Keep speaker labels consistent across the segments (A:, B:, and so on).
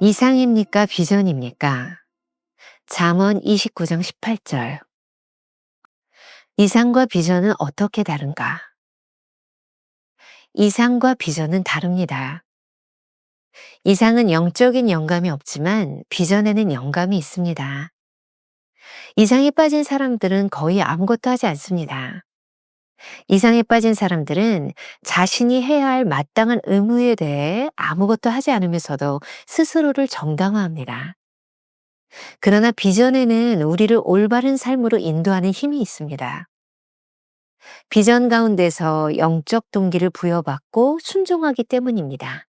A: 이상입니까? 비전입니까? 잠언 29장 18절. 이상과 비전은 어떻게 다른가? 이상과 비전은 다릅니다. 이상은 영적인 영감이 없지만 비전에는 영감이 있습니다. 이상에 빠진 사람들은 거의 아무것도 하지 않습니다. 이상에 빠진 사람들은 자신이 해야 할 마땅한 의무에 대해 아무것도 하지 않으면서도 스스로를 정당화합니다. 그러나 비전에는 우리를 올바른 삶으로 인도하는 힘이 있습니다. 비전 가운데서 영적 동기를 부여받고 순종하기 때문입니다.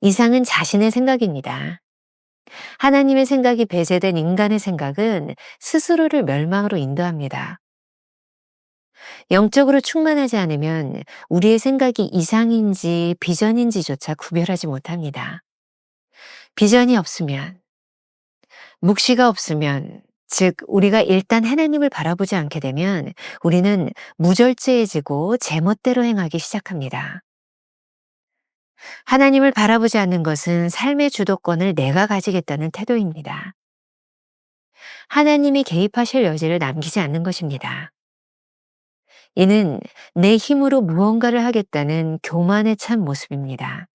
A: 이상은 자신의 생각입니다. 하나님의 생각이 배제된 인간의 생각은 스스로를 멸망으로 인도합니다. 영적으로 충만하지 않으면 우리의 생각이 이상인지 비전인지조차 구별하지 못합니다. 비전이 없으면, 묵시가 없으면, 즉, 우리가 일단 하나님을 바라보지 않게 되면 우리는 무절제해지고 제멋대로 행하기 시작합니다. 하나님을 바라보지 않는 것은 삶의 주도권을 내가 가지겠다는 태도입니다. 하나님이 개입하실 여지를 남기지 않는 것입니다. 이는 내 힘으로 무언가를 하겠다는 교만에 찬 모습입니다.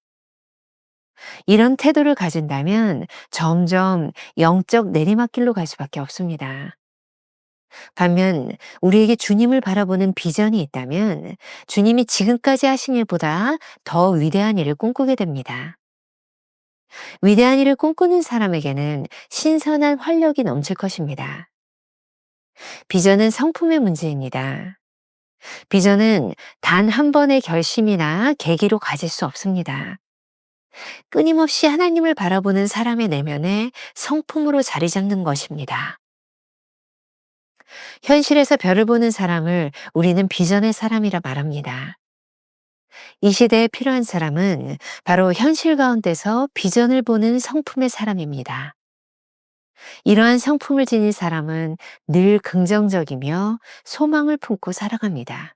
A: 이런 태도를 가진다면 점점 영적 내리막길로 갈 수밖에 없습니다. 반면 우리에게 주님을 바라보는 비전이 있다면 주님이 지금까지 하신 일보다 더 위대한 일을 꿈꾸게 됩니다. 위대한 일을 꿈꾸는 사람에게는 신선한 활력이 넘칠 것입니다. 비전은 성품의 문제입니다. 비전은 단 한 번의 결심이나 계기로 가질 수 없습니다. 끊임없이 하나님을 바라보는 사람의 내면에 성품으로 자리 잡는 것입니다. 현실에서 별을 보는 사람을 우리는 비전의 사람이라 말합니다. 이 시대에 필요한 사람은 바로 현실 가운데서 비전을 보는 성품의 사람입니다. 이러한 성품을 지닌 사람은 늘 긍정적이며 소망을 품고 살아갑니다.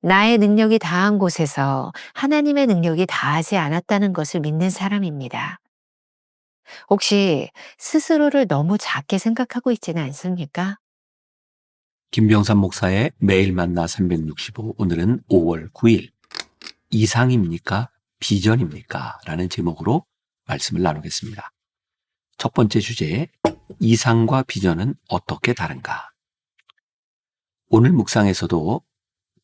A: 나의 능력이 다한 곳에서 하나님의 능력이 다하지 않았다는 것을 믿는 사람입니다. 혹시 스스로를 너무 작게 생각하고 있지는 않습니까?
B: 김병삼 목사의 매일 만나 365 오늘은 5월 9일 이상입니까? 비전입니까? 라는 제목으로 말씀을 나누겠습니다. 첫 번째 주제 이상과 비전은 어떻게 다른가? 오늘 묵상에서도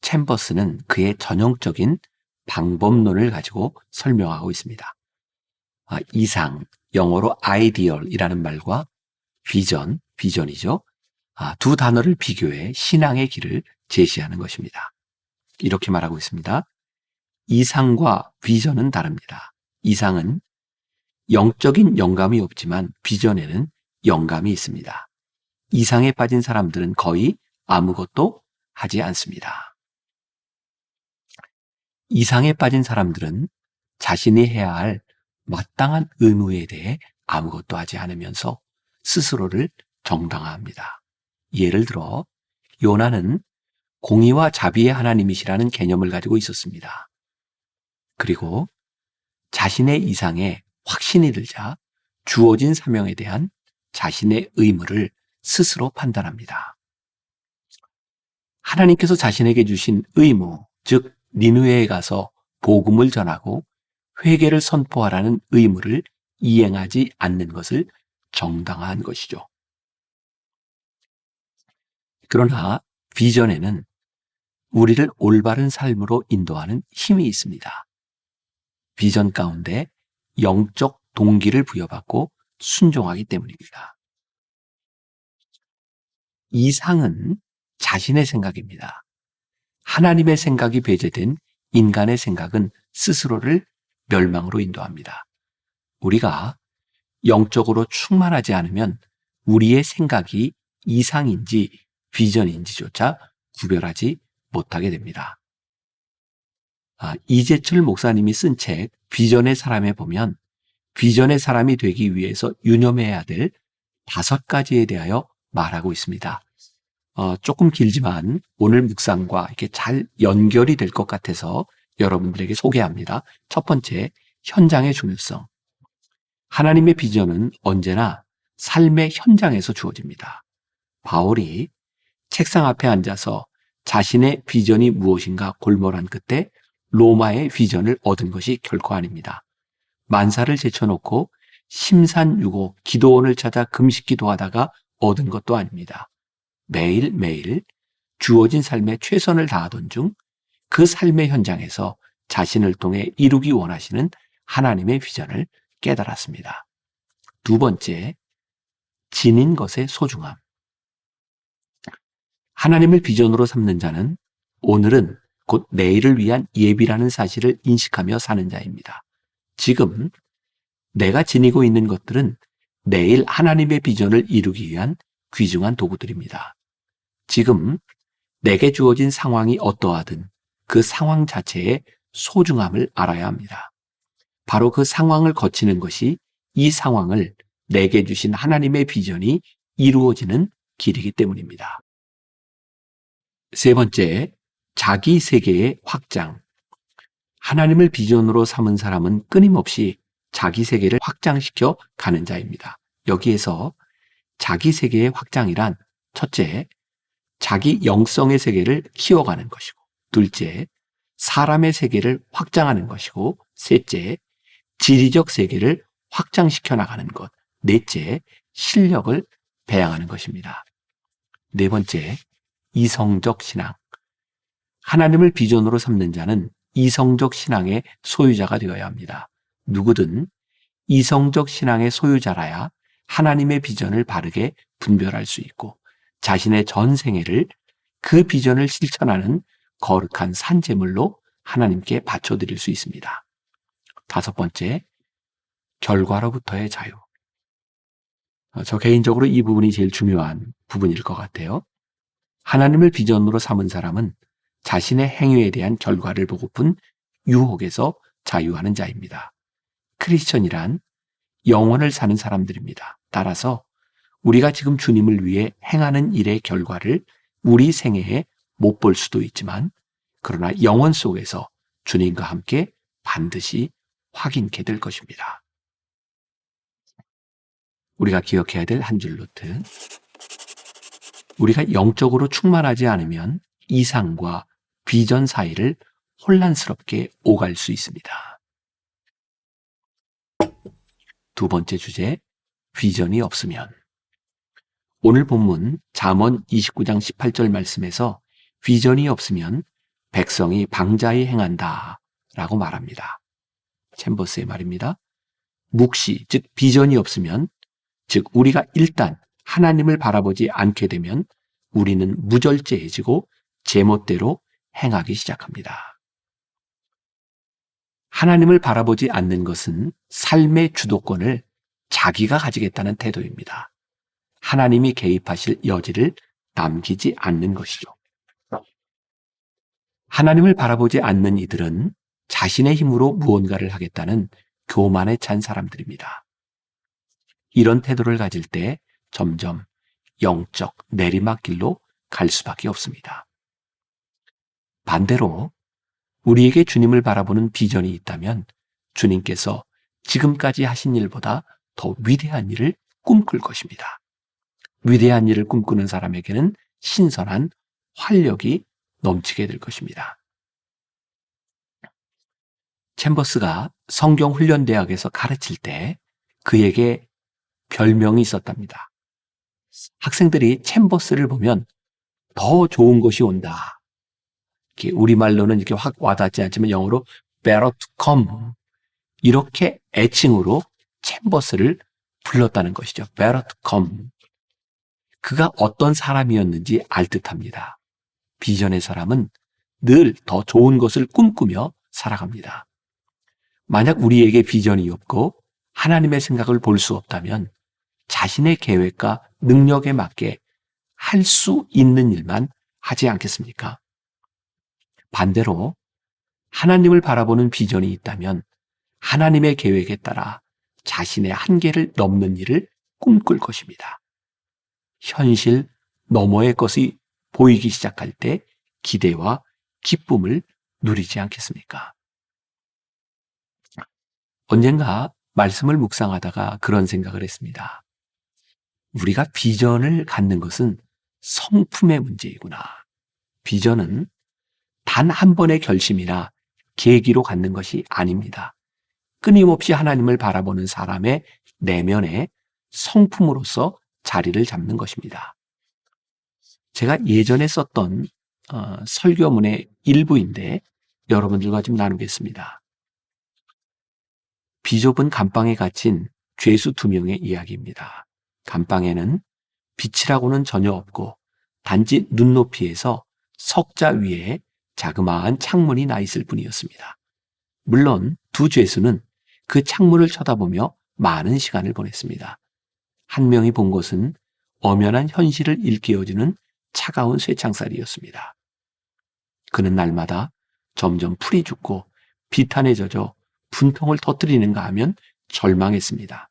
B: 챔버스는 그의 전형적인 방법론을 가지고 설명하고 있습니다. 아, 이상, 영어로 ideal이라는 말과 비전, 비전이죠. 아, 두 단어를 비교해 신앙의 길을 제시하는 것입니다. 이렇게 말하고 있습니다. 이상과 비전은 다릅니다. 이상은 영적인 영감이 없지만 비전에는 영감이 있습니다. 이상에 빠진 사람들은 거의 아무것도 하지 않습니다. 이상에 빠진 사람들은 자신이 해야 할 마땅한 의무에 대해 아무것도 하지 않으면서 스스로를 정당화합니다. 예를 들어 요나는 공의와 자비의 하나님이시라는 개념을 가지고 있었습니다. 그리고 자신의 이상에 확신이 들자 주어진 사명에 대한 자신의 의무를 스스로 판단합니다. 하나님께서 자신에게 주신 의무, 즉 니누에에 가서 복음을 전하고 회개를 선포하라는 의무를 이행하지 않는 것을 정당화한 것이죠. 그러나 비전에는 우리를 올바른 삶으로 인도하는 힘이 있습니다. 비전 가운데 영적 동기를 부여받고 순종하기 때문입니다. 이상은 자신의 생각입니다. 하나님의 생각이 배제된 인간의 생각은 스스로를 멸망으로 인도합니다. 우리가 영적으로 충만하지 않으면 우리의 생각이 이상인지 비전인지조차 구별하지 못하게 됩니다. 아, 이재철 목사님이 쓴 책 비전의 사람에 보면 비전의 사람이 되기 위해서 유념해야 될 다섯 가지에 대하여 말하고 있습니다. 어, 조금 길지만 오늘 묵상과 이렇게 잘 연결이 될 것 같아서 여러분들에게 소개합니다. 첫 번째, 현장의 중요성. 하나님의 비전은 언제나 삶의 현장에서 주어집니다. 바울이 책상 앞에 앉아서 자신의 비전이 무엇인가 골몰한 끝에 로마의 비전을 얻은 것이 결코 아닙니다. 만사를 제쳐놓고 심산유고 기도원을 찾아 금식 기도하다가 얻은 것도 아닙니다. 매일매일 주어진 삶에 최선을 다하던 중 그 삶의 현장에서 자신을 통해 이루기 원하시는 하나님의 비전을 깨달았습니다. 두 번째, 지닌 것의 소중함. 하나님을 비전으로 삼는 자는 오늘은 곧 내일을 위한 예비라는 사실을 인식하며 사는 자입니다. 지금 내가 지니고 있는 것들은 내일 하나님의 비전을 이루기 위한 귀중한 도구들입니다. 지금 내게 주어진 상황이 어떠하든 그 상황 자체의 소중함을 알아야 합니다. 바로 그 상황을 거치는 것이 이 상황을 내게 주신 하나님의 비전이 이루어지는 길이기 때문입니다. 세 번째, 자기 세계의 확장. 하나님을 비전으로 삼은 사람은 끊임없이 자기 세계를 확장시켜 가는 자입니다. 여기에서 자기 세계의 확장이란 첫째, 자기 영성의 세계를 키워가는 것이고, 둘째, 사람의 세계를 확장하는 것이고, 셋째, 지리적 세계를 확장시켜 나가는 것, 넷째, 실력을 배양하는 것입니다. 네 번째, 이성적 신앙. 하나님을 비전으로 삼는 자는 이성적 신앙의 소유자가 되어야 합니다. 누구든 이성적 신앙의 소유자라야 하나님의 비전을 바르게 분별할 수 있고 자신의 전 생애를 그 비전을 실천하는 거룩한 산재물로 하나님께 바쳐드릴 수 있습니다. 다섯 번째, 결과로부터의 자유. 어, 저 개인적으로 이 부분이 제일 중요한 부분일 것 같아요. 하나님을 비전으로 삼은 사람은 자신의 행위에 대한 결과를 보고픈 유혹에서 자유하는 자입니다. 크리스천이란 영혼을 사는 사람들입니다. 따라서 우리가 지금 주님을 위해 행하는 일의 결과를 우리 생애에 못 볼 수도 있지만 그러나 영혼 속에서 주님과 함께 반드시 확인케 될 것입니다. 우리가 기억해야 될 한 줄 노트. 우리가 영적으로 충만하지 않으면 이상과 비전 사이를 혼란스럽게 오갈 수 있습니다. 두 번째 주제, 비전이 없으면. 오늘 본문 잠언 29장 18절 말씀에서 비전이 없으면 백성이 방자히 행한다 라고 말합니다. 챔버스의 말입니다. 묵시, 즉 비전이 없으면, 즉 우리가 일단 하나님을 바라보지 않게 되면 우리는 무절제해지고 제멋대로 행하기 시작합니다. 하나님을 바라보지 않는 것은 삶의 주도권을 자기가 가지겠다는 태도입니다. 하나님이 개입하실 여지를 남기지 않는 것이죠. 하나님을 바라보지 않는 이들은 자신의 힘으로 무언가를 하겠다는 교만에 찬 사람들입니다. 이런 태도를 가질 때 점점 영적 내리막길로 갈 수밖에 없습니다. 반대로 우리에게 주님을 바라보는 비전이 있다면 주님께서 지금까지 하신 일보다 더 위대한 일을 꿈꿀 것입니다. 위대한 일을 꿈꾸는 사람에게는 신선한 활력이 넘치게 될 것입니다. 챔버스가 성경훈련대학에서 가르칠 때 그에게 별명이 있었답니다. 학생들이 챔버스를 보면 더 좋은 것이 온다. 이렇게 우리말로는 이렇게 확 와닿지 않지만 영어로 better to come. 이렇게 애칭으로 챔버스를 불렀다는 것이죠. better to come. 그가 어떤 사람이었는지 알 듯합니다. 비전의 사람은 늘 더 좋은 것을 꿈꾸며 살아갑니다. 만약 우리에게 비전이 없고 하나님의 생각을 볼 수 없다면 자신의 계획과 능력에 맞게 할 수 있는 일만 하지 않겠습니까? 반대로 하나님을 바라보는 비전이 있다면 하나님의 계획에 따라 자신의 한계를 넘는 일을 꿈꿀 것입니다. 현실 너머의 것이 보이기 시작할 때 기대와 기쁨을 누리지 않겠습니까? 언젠가 말씀을 묵상하다가 그런 생각을 했습니다. 우리가 비전을 갖는 것은 성품의 문제이구나. 비전은 단 한 번의 결심이나 계기로 갖는 것이 아닙니다. 끊임없이 하나님을 바라보는 사람의 내면에 성품으로서 자리를 잡는 것입니다. 제가 예전에 썼던 어, 설교문의 일부인데 여러분들과 좀 나누겠습니다. 비좁은 감방에 갇힌 죄수 두 명의 이야기입니다. 감방에는 빛이라고는 전혀 없고 단지 눈높이에서 석자 위에 자그마한 창문이 나 있을 뿐이었습니다. 물론 두 죄수는 그 창문을 쳐다보며 많은 시간을 보냈습니다. 한 명이 본 것은 엄연한 현실을 일깨워주는 차가운 쇠창살이었습니다. 그는 날마다 점점 풀이 죽고 비탄에 젖어 분통을 터뜨리는가 하면 절망했습니다.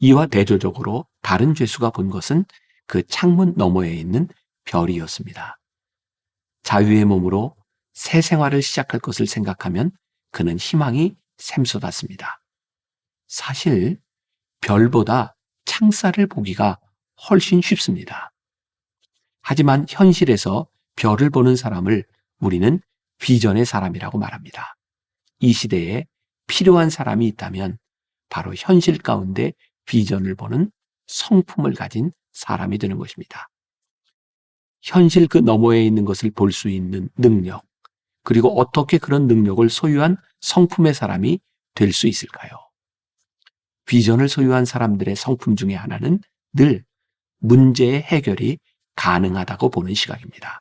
B: 이와 대조적으로 다른 죄수가 본 것은 그 창문 너머에 있는 별이었습니다. 자유의 몸으로 새 생활을 시작할 것을 생각하면 그는 희망이 샘솟았습니다. 사실 별보다 창살을 보기가 훨씬 쉽습니다. 하지만 현실에서 별을 보는 사람을 우리는 비전의 사람이라고 말합니다. 이 시대에 필요한 사람이 있다면 바로 현실 가운데 비전을 보는 성품을 가진 사람이 되는 것입니다. 현실 그 너머에 있는 것을 볼 수 있는 능력, 그리고 어떻게 그런 능력을 소유한 성품의 사람이 될 수 있을까요? 비전을 소유한 사람들의 성품 중에 하나는 늘 문제의 해결이 가능하다고 보는 시각입니다.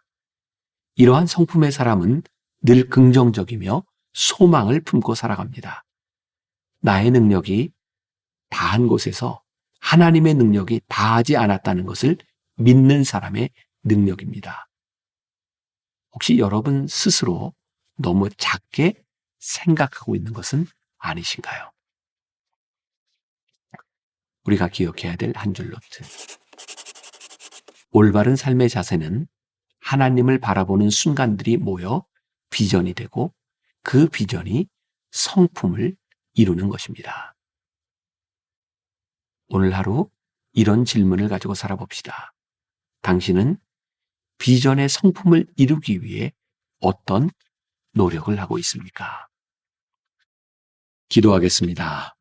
B: 이러한 성품의 사람은 늘 긍정적이며 소망을 품고 살아갑니다. 나의 능력이 다한 곳에서 하나님의 능력이 다하지 않았다는 것을 믿는 사람의 능력입니다. 혹시 여러분 스스로 너무 작게 생각하고 있는 것은 아니신가요? 우리가 기억해야 될 한 줄 노트. 올바른 삶의 자세는 하나님을 바라보는 순간들이 모여 비전이 되고 그 비전이 성품을 이루는 것입니다. 오늘 하루 이런 질문을 가지고 살아봅시다. 당신은 비전의 성품을 이루기 위해 어떤 노력을 하고 있습니까? 기도하겠습니다.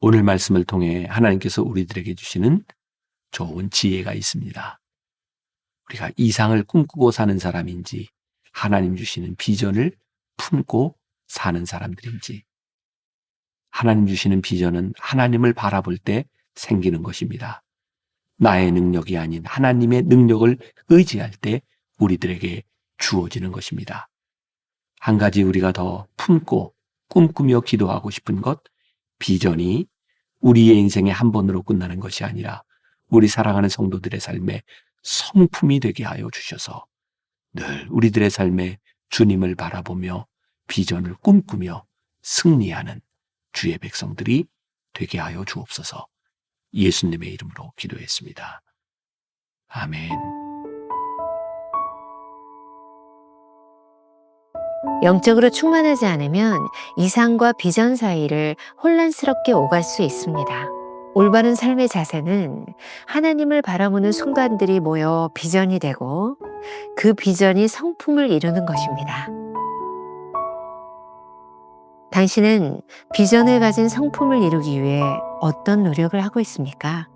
B: 오늘 말씀을 통해 하나님께서 우리들에게 주시는 좋은 지혜가 있습니다. 우리가 이상을 꿈꾸고 사는 사람인지 하나님 주시는 비전을 품고 사는 사람들인지 하나님 주시는 비전은 하나님을 바라볼 때 생기는 것입니다. 나의 능력이 아닌 하나님의 능력을 의지할 때 우리들에게 주어지는 것입니다. 한 가지 우리가 더 품고 꿈꾸며 기도하고 싶은 것, 비전이 우리의 인생의 한 번으로 끝나는 것이 아니라 우리 사랑하는 성도들의 삶에 성품이 되게 하여 주셔서 늘 우리들의 삶에 주님을 바라보며 비전을 꿈꾸며 승리하는 주의 백성들이 되게 하여 주옵소서 예수님의 이름으로 기도했습니다. 아멘.
A: 영적으로 충만하지 않으면 이상과 비전 사이를 혼란스럽게 오갈 수 있습니다. 올바른 삶의 자세는 하나님을 바라보는 순간들이 모여 비전이 되고 그 비전이 성품을 이루는 것입니다. 당신은 비전을 가진 성품을 이루기 위해 어떤 노력을 하고 있습니까?